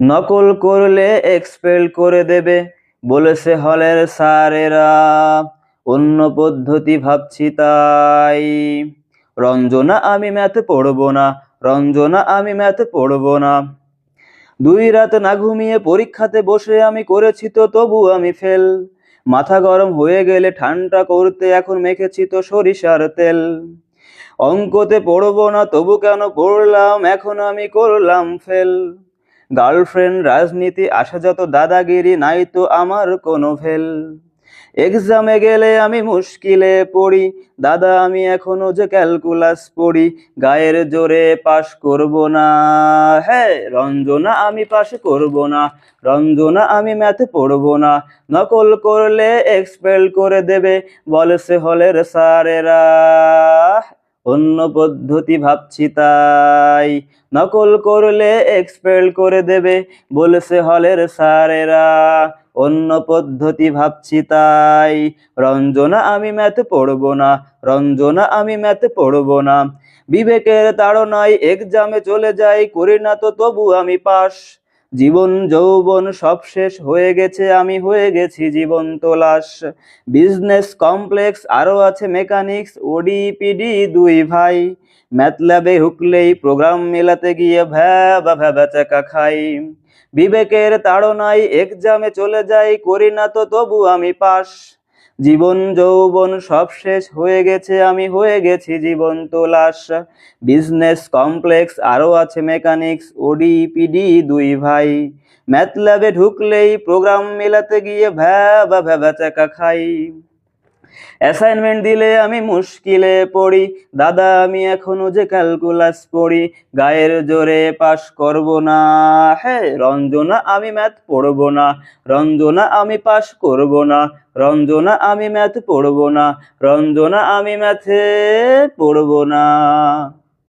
নকল করলে এক্সপেল করে দেবে, বলেছে হলের স্যারেরা। অন্য পদ্ধতি ভাবছি তাই। রঞ্জনা, আমি ম্যাথ পড়ব না। রঞ্জনা, আমি ম্যাথ পড়ব না। দুই রাত না ঘুমিয়ে পরীক্ষাতে বসে আমি করেছি তো তবু আমি ফেল মাথা গরম হয়ে গেলে ঠান্ডা করতে এখন মেখেছি তো সরিষার তেল। অঙ্কতে পড়ব না, তবু কেন পড়লাম? এখন আমি করলাম ফেল গার্লফ্রেন্ড, রাজনীতি আসা যত দাদাগিরি, নাই তো আমার কোনো ফেল। এক্সামে গেলে আমি মুশকিলে পড়ি। দাদা, আমি এখনও যে ক্যালকুলাস পড়ি। গায়ের জোরে পাশ করব না। হ্যাঁ রঞ্জনা, আমি পাশ করব না। রঞ্জনা, আমি ম্যাথ পড়ব না। নকল করলে এক্সপেল করে দেবে। বলেছে হলের স্যারেরা। অন্য পদ্ধতি ভাবছি তাই। নকল করলে এক্সপেল করে দেবে, বলেছে হলের স্যারেরা। অন্য পদ্ধতি ভাবছি তাই। রঞ্জনা, আমি ম্যাথ পড়ব না। রঞ্জনা, আমি ম্যাথ পড়ব না। বিবেকের তাড়নায় এক্সামে চলে যাই, করি না তো তবু আমি পাস জীবন যৌবন সব শেষ হয়ে গেছে, আমি হয়ে গেছি জীবন তোলাস। বিজনেস কমপ্লেক্স আরও আছে মেকানিক্স, ওডিপিডি দুই ভাই। ম্যাথল্যাবে হুকলেই প্রোগ্রাম মেলাতে গিয়ে ভ্যাবা ভ্যাবা চাকা খাই। বিবেকের তাড়নায় এক্সামে চলে যাই, করি না তো তবু আমি পাস। জীবন যৌবন সব শেষ হয়ে গেছে, আমি হয়ে গেছি জীবন তোলাস বিজনেস কমপ্লেক্স আরও আছে মেকানিক্স ওডি পিডি দুই ভাই। ম্যাথ ল্যাবে ঢুকলেই প্রোগ্রাম মেলাতে গিয়ে ভ্যাবা ভ্যাবা চাকা খাই। অ্যাসাইনমেন্ট দিলে আমি মুশকিলে পড়ি। দাদা, আমি এখনও যে ক্যালকুলাস পড়ি, গায়ের জোরে পাশ করব না। হ্যাঁ রঞ্জনা, আমি ম্যাথ পড়ব না। রঞ্জনা, আমি পাশ করব না। রঞ্জনা, আমি ম্যাথ পড়ব না। রঞ্জনা, আমি ম্যাথে পড়ব না।